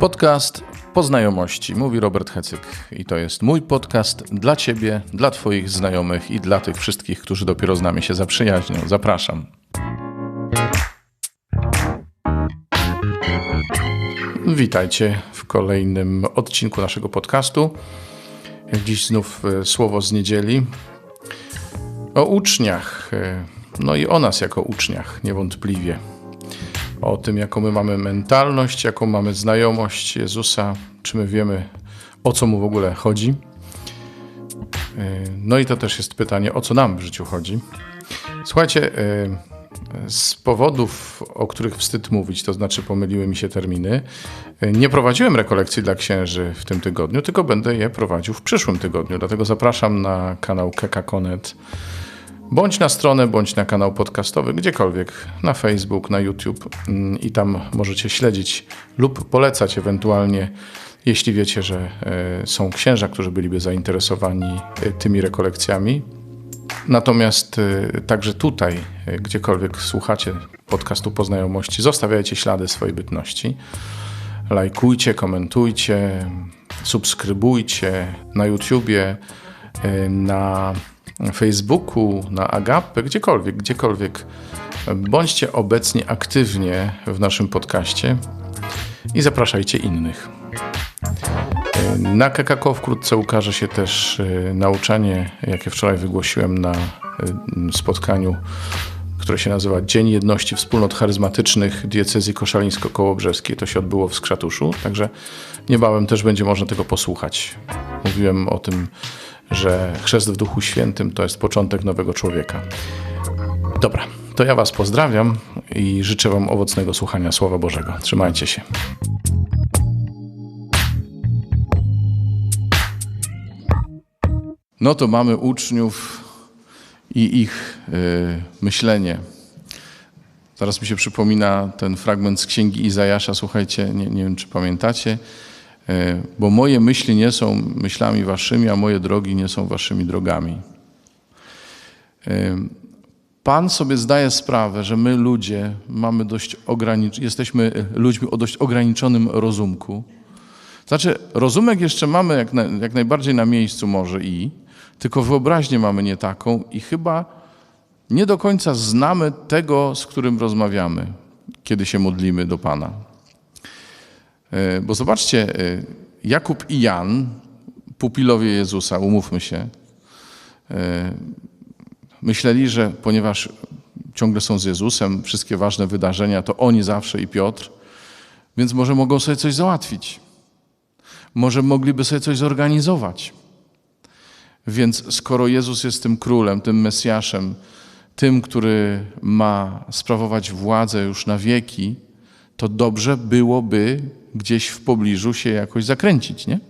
Podcast Poznajomości, mówi Robert Hecyk. I to jest mój podcast dla Ciebie, dla Twoich znajomych i dla tych wszystkich, którzy dopiero z nami się zaprzyjaźnią. Zapraszam. Witajcie w kolejnym odcinku naszego podcastu. Dziś znów e, słowo z niedzieli o uczniach, e, no i o nas jako uczniach, niewątpliwie o tym, jaką my mamy mentalność, jaką mamy znajomość Jezusa, czy my wiemy, o co mu w ogóle chodzi. E, no i to też jest pytanie, o co nam w życiu chodzi. Słuchajcie, e, z powodów, o których wstyd mówić, to znaczy pomyliły mi się terminy, e, nie prowadziłem rekolekcji dla księży w tym tygodniu, tylko będę je prowadził w przyszłym tygodniu. Dlatego zapraszam na kanał Kekakonet bądź na stronę, bądź na kanał podcastowy, gdziekolwiek, na Facebook, na YouTube mm, i tam możecie śledzić lub polecać ewentualnie, jeśli wiecie, że e, są księża, którzy byliby zainteresowani e, tymi rekolekcjami. Natomiast e, także tutaj, gdziekolwiek słuchacie podcastu Poznajomości, zostawiajcie ślady swojej bytności. Lajkujcie, komentujcie, subskrybujcie na YouTubie, na Facebooku, na Agapę, gdziekolwiek, gdziekolwiek. Bądźcie obecni aktywnie w naszym podcaście i zapraszajcie innych. Na KKK wkrótce ukaże się też e, nauczanie, jakie wczoraj wygłosiłem na spotkaniu, które się nazywa Dzień Jedności Wspólnot Charyzmatycznych Diecezji Koszalińsko-Kołobrzeskiej. To się odbyło w Skrzatuszu, także niebawem też będzie można tego posłuchać. Mówiłem o tym że chrzest w Duchu Świętym to jest początek nowego człowieka. Dobra, to ja Was pozdrawiam i życzę Wam owocnego słuchania Słowa Bożego. Trzymajcie się. No to mamy uczniów i ich y, myślenie. Teraz mi się przypomina ten fragment z księgi Izajasza. Słuchajcie, nie, nie wiem, czy pamiętacie. E, bo moje myśli nie są myślami waszymi, a moje drogi nie są waszymi drogami. E, Pan sobie zdaje sprawę, że my ludzie mamy dość ogranicz- jesteśmy ludźmi o dość ograniczonym rozumku. Znaczy, rozumek jeszcze mamy jak, na, jak najbardziej na miejscu może i, tylko wyobraźnię mamy nie taką i chyba nie do końca znamy tego, z którym rozmawiamy, kiedy się modlimy do Pana. E, bo zobaczcie, e, Jakub i Jan, pupilowie Jezusa, umówmy się, e, myśleli, że ponieważ ciągle są z Jezusem, wszystkie ważne wydarzenia, to oni zawsze i Piotr, więc może mogą sobie coś załatwić. Może mogliby sobie coś zorganizować. Więc skoro Jezus jest tym królem, tym Mesjaszem, tym, który ma sprawować władzę już na wieki, to dobrze byłoby gdzieś w pobliżu się jakoś zakręcić, nie?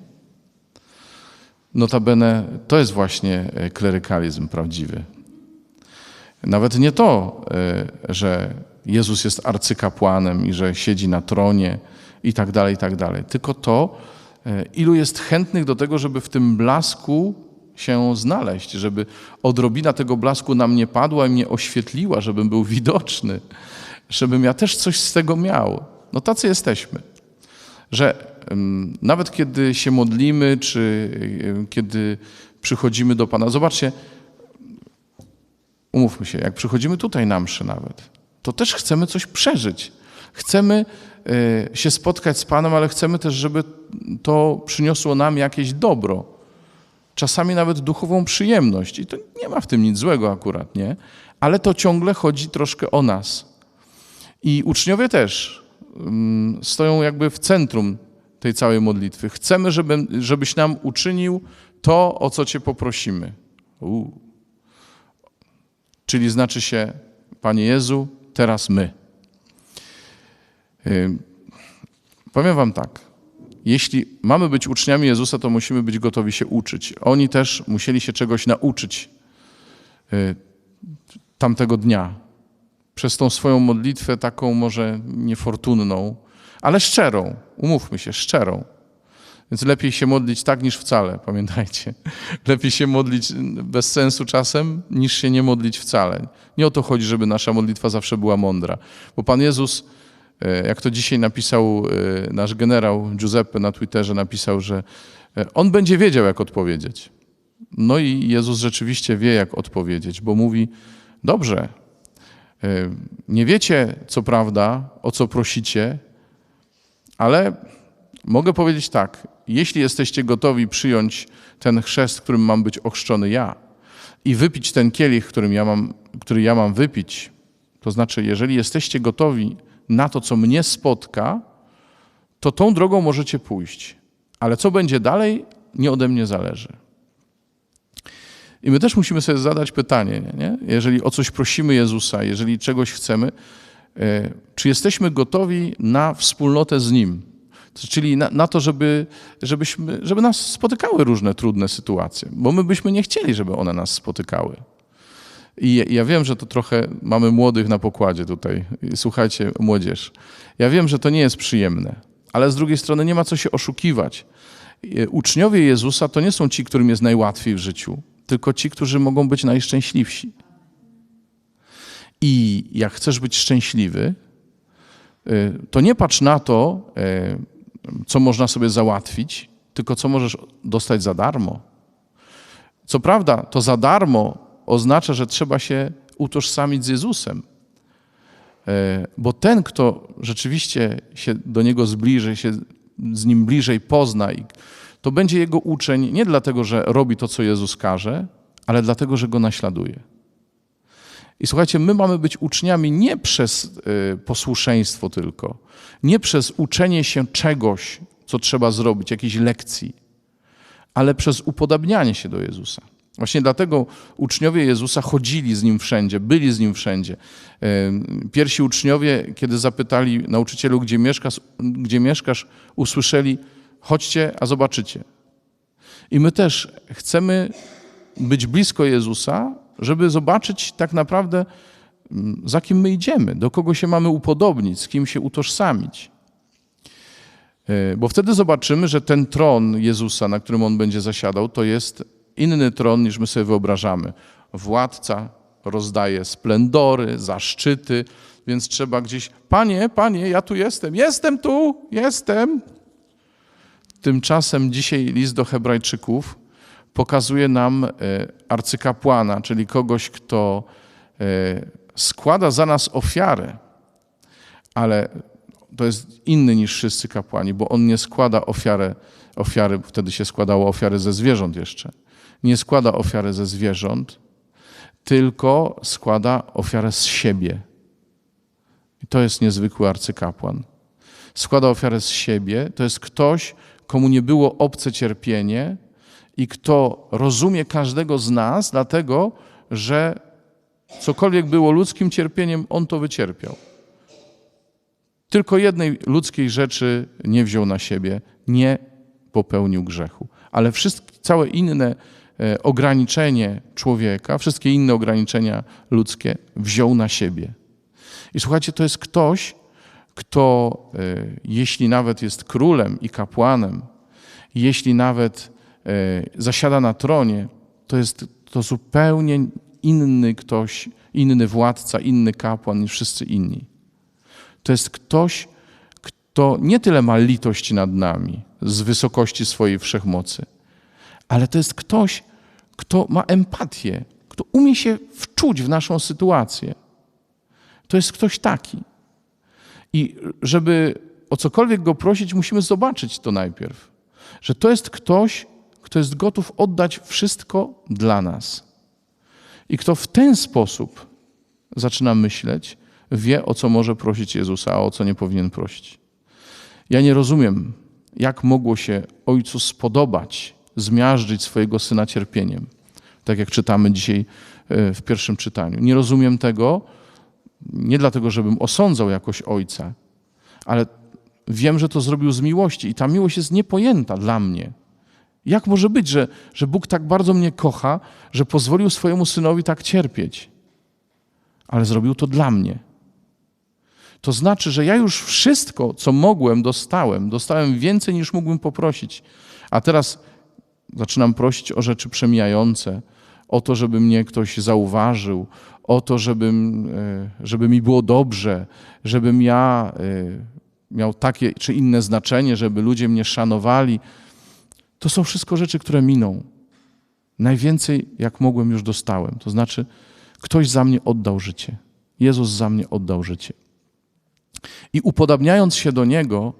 Notabene to jest właśnie e, klerykalizm prawdziwy. Nawet nie to, e, że Jezus jest arcykapłanem i że siedzi na tronie i tak dalej, i tak dalej. Tylko to, e, ilu jest chętnych do tego, żeby w tym blasku się znaleźć, żeby odrobina tego blasku na mnie padła i mnie oświetliła, żebym był widoczny, żebym ja też coś z tego miał. No tacy jesteśmy że nawet kiedy się modlimy, czy kiedy przychodzimy do Pana, zobaczcie, umówmy się, jak przychodzimy tutaj na mszy nawet, to też chcemy coś przeżyć. Chcemy e, się spotkać z Panem, ale chcemy też, żeby to przyniosło nam jakieś dobro. Czasami nawet duchową przyjemność. I to nie ma w tym nic złego akurat, nie? Ale to ciągle chodzi troszkę o nas. I uczniowie też stoją jakby w centrum tej całej modlitwy. Chcemy, żeby, żebyś nam uczynił to, o co Cię poprosimy. Czyli znaczy się, Panie Jezu, teraz my. Powiem Wam tak. Jeśli mamy być uczniami Jezusa, to musimy być gotowi się uczyć. Oni też musieli się czegoś nauczyć y, tamtego dnia przez tą swoją modlitwę, taką może niefortunną, ale szczerą, umówmy się, szczerą. Więc lepiej się modlić tak niż wcale, pamiętajcie. Lepiej się modlić bez sensu czasem, niż się nie modlić wcale. Nie o to chodzi, żeby nasza modlitwa zawsze była mądra. Bo Pan Jezus E, jak to dzisiaj napisał e, nasz generał Giuseppe na Twitterze, napisał, że e, on będzie wiedział, jak odpowiedzieć. No i Jezus rzeczywiście wie, jak odpowiedzieć, bo mówi: Dobrze, nie wiecie, co prawda, o co prosicie, ale mogę powiedzieć tak: jeśli jesteście gotowi przyjąć ten chrzest, którym mam być ochrzczony ja, i wypić ten kielich, którym ja mam, który ja mam wypić, to znaczy, jeżeli jesteście gotowi na to, co mnie spotka, to tą drogą możecie pójść. Ale co będzie dalej, nie ode mnie zależy. I my też musimy sobie zadać pytanie, nie? jeżeli o coś prosimy Jezusa, jeżeli czegoś chcemy, e, czy jesteśmy gotowi na wspólnotę z Nim? Czyli na, na, to, żeby, żebyśmy, żeby nas spotykały różne trudne sytuacje, bo my byśmy nie chcieli, żeby one nas spotykały. I ja wiem, że to trochę mamy młodych na pokładzie tutaj. Słuchajcie, młodzież. Ja wiem, że to nie jest przyjemne, ale z drugiej strony nie ma co się oszukiwać. Uczniowie Jezusa to nie są ci, którym jest najłatwiej w życiu, tylko ci, którzy mogą być najszczęśliwsi. I jak chcesz być szczęśliwy, y, to nie patrz na to, y, co można sobie załatwić, tylko co możesz dostać za darmo. Co prawda, to za darmo oznacza, że trzeba się utożsamić z Jezusem. E, bo ten, kto rzeczywiście się do Niego zbliży, się z Nim bliżej pozna, to będzie Jego uczeń nie dlatego, że robi to, co Jezus każe, ale dlatego, że Go naśladuje. I słuchajcie, my mamy być uczniami nie przez e, posłuszeństwo tylko, nie przez uczenie się czegoś, co trzeba zrobić, jakiejś lekcji, ale przez upodabnianie się do Jezusa. Właśnie dlatego uczniowie Jezusa chodzili z Nim wszędzie, byli z Nim wszędzie. Pierwsi uczniowie, kiedy zapytali nauczycielu, gdzie mieszkasz, gdzie mieszkasz usłyszeli, chodźcie, a zobaczycie. I my też chcemy być blisko Jezusa, żeby zobaczyć tak naprawdę, mm, za kim my idziemy, do kogo się mamy upodobnić, z kim się utożsamić. E, bo wtedy zobaczymy, że ten tron Jezusa, na którym on będzie zasiadał, to jest inny tron niż my sobie wyobrażamy. Władca rozdaje splendory, zaszczyty, więc trzeba gdzieś, panie, panie, ja tu jestem, jestem tu, jestem. Tymczasem dzisiaj list do Hebrajczyków pokazuje nam e, arcykapłana, czyli kogoś, kto e, składa za nas ofiarę, ale to jest inny niż wszyscy kapłani, bo on nie składa ofiary, ofiary, wtedy się składało ofiary ze zwierząt jeszcze nie składa ofiary ze zwierząt, tylko składa ofiarę z siebie. I to jest niezwykły arcykapłan. Składa ofiarę z siebie, to jest ktoś, komu nie było obce cierpienie i kto rozumie każdego z nas, dlatego że cokolwiek było ludzkim cierpieniem, on to wycierpiał. Tylko jednej ludzkiej rzeczy nie wziął na siebie, nie popełnił grzechu. Ale wszystkie, całe inne E, ograniczenie człowieka, wszystkie inne ograniczenia ludzkie wziął na siebie. I słuchajcie, to jest ktoś, kto, e, jeśli nawet jest królem i kapłanem, jeśli nawet e, zasiada na tronie, to jest to zupełnie inny ktoś, inny władca, inny kapłan niż wszyscy inni. To jest ktoś, kto nie tyle ma litość nad nami z wysokości swojej wszechmocy, ale to jest ktoś, kto ma empatię, kto umie się wczuć w naszą sytuację. To jest ktoś taki. I żeby o cokolwiek go prosić, musimy zobaczyć to najpierw. Że to jest ktoś, kto jest gotów oddać wszystko dla nas. I kto w ten sposób zaczyna myśleć, wie o co może prosić Jezusa, a o co nie powinien prosić. Ja nie rozumiem, jak mogło się Ojcu spodobać zmiażdżyć swojego syna cierpieniem. Tak jak czytamy dzisiaj e, w pierwszym czytaniu. Nie rozumiem tego, nie dlatego, żebym osądzał jakoś ojca, ale wiem, że to zrobił z miłości i ta miłość jest niepojęta dla mnie. Jak może być, że, że Bóg tak bardzo mnie kocha, że pozwolił swojemu synowi tak cierpieć? Ale zrobił to dla mnie. To znaczy, że ja już wszystko, co mogłem, dostałem. Dostałem więcej niż mógłbym poprosić. A teraz zaczynam prosić o rzeczy przemijające, o to, żeby mnie ktoś zauważył, o to, żebym, e, żeby mi było dobrze, żebym ja e, miał takie czy inne znaczenie, żeby ludzie mnie szanowali. To są wszystko rzeczy, które miną. Najwięcej, jak mogłem, już dostałem. To znaczy, ktoś za mnie oddał życie. Jezus za mnie oddał życie. I upodabniając się do Niego,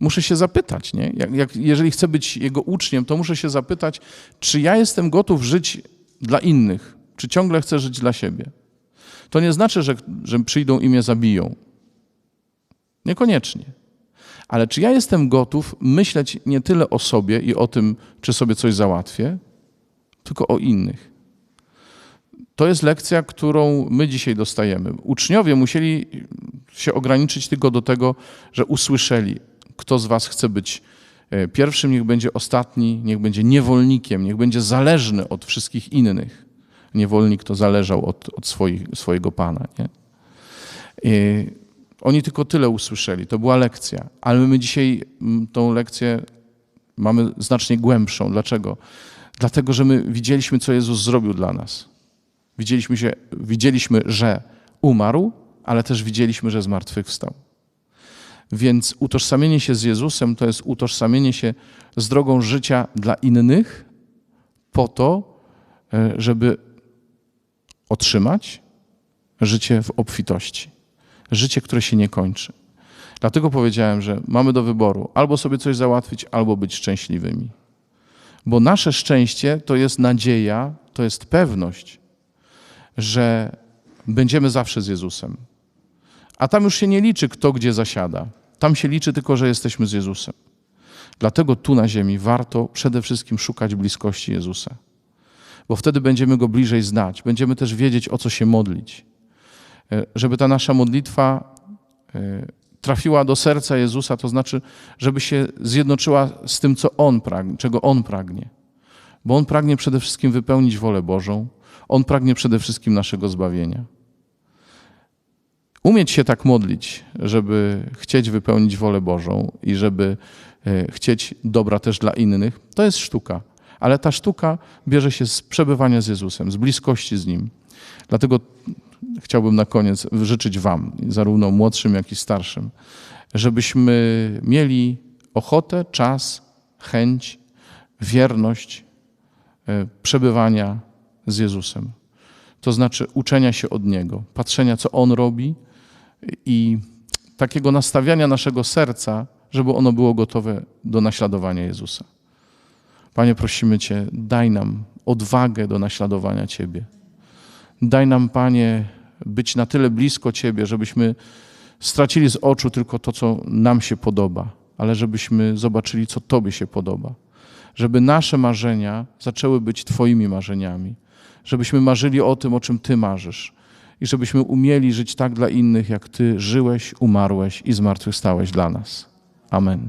muszę się zapytać, nie? Jak, jak, jeżeli chcę być Jego uczniem, to muszę się zapytać, czy ja jestem gotów żyć dla innych, czy ciągle chcę żyć dla siebie. To nie znaczy, że, że przyjdą i mnie zabiją. Niekoniecznie. Ale czy ja jestem gotów myśleć nie tyle o sobie i o tym, czy sobie coś załatwię, tylko o innych? To jest lekcja, którą my dzisiaj dostajemy. Uczniowie musieli się ograniczyć tylko do tego, że usłyszeli, kto z was chce być e, pierwszym, niech będzie ostatni, niech będzie niewolnikiem, niech będzie zależny od wszystkich innych. Niewolnik to zależał od, od swoich, swojego pana. Nie? I oni tylko tyle usłyszeli, to była lekcja. Ale my dzisiaj tą lekcję mamy znacznie głębszą. Dlaczego? Dlatego, że my widzieliśmy, co Jezus zrobił dla nas. Widzieliśmy, się, widzieliśmy że umarł, ale też widzieliśmy, że zmartwychwstał. Więc utożsamienie się z Jezusem to jest utożsamienie się z drogą życia dla innych, po to, e, żeby otrzymać życie w obfitości. Życie, które się nie kończy. Dlatego powiedziałem, że mamy do wyboru albo sobie coś załatwić, albo być szczęśliwymi. Bo nasze szczęście to jest nadzieja, to jest pewność, że będziemy zawsze z Jezusem. A tam już się nie liczy, kto gdzie zasiada. Tam się liczy tylko, że jesteśmy z Jezusem. Dlatego tu na ziemi warto przede wszystkim szukać bliskości Jezusa. Bo wtedy będziemy Go bliżej znać, będziemy też wiedzieć, o co się modlić. E, żeby ta nasza modlitwa e, trafiła do serca Jezusa, to znaczy, żeby się zjednoczyła z tym, co On pragnie, czego On pragnie. Bo On pragnie przede wszystkim wypełnić wolę Bożą, On pragnie przede wszystkim naszego zbawienia. Umieć się tak modlić, żeby chcieć wypełnić wolę Bożą i żeby e, chcieć dobra też dla innych, to jest sztuka. Ale ta sztuka bierze się z przebywania z Jezusem, z bliskości z Nim. Dlatego chciałbym na koniec życzyć Wam, zarówno młodszym, jak i starszym, żebyśmy mieli ochotę, czas, chęć, wierność e, przebywania z Jezusem. To znaczy uczenia się od Niego, patrzenia, co On robi i takiego nastawiania naszego serca, żeby ono było gotowe do naśladowania Jezusa. Panie, prosimy Cię, daj nam odwagę do naśladowania Ciebie. Daj nam, Panie, być na tyle blisko Ciebie, żebyśmy stracili z oczu tylko to, co nam się podoba, ale żebyśmy zobaczyli, co Tobie się podoba. Żeby nasze marzenia zaczęły być Twoimi marzeniami. Żebyśmy marzyli o tym, o czym Ty marzysz. I żebyśmy umieli żyć tak dla innych, jak Ty żyłeś, umarłeś i zmartwychwstałeś dla nas. Amen.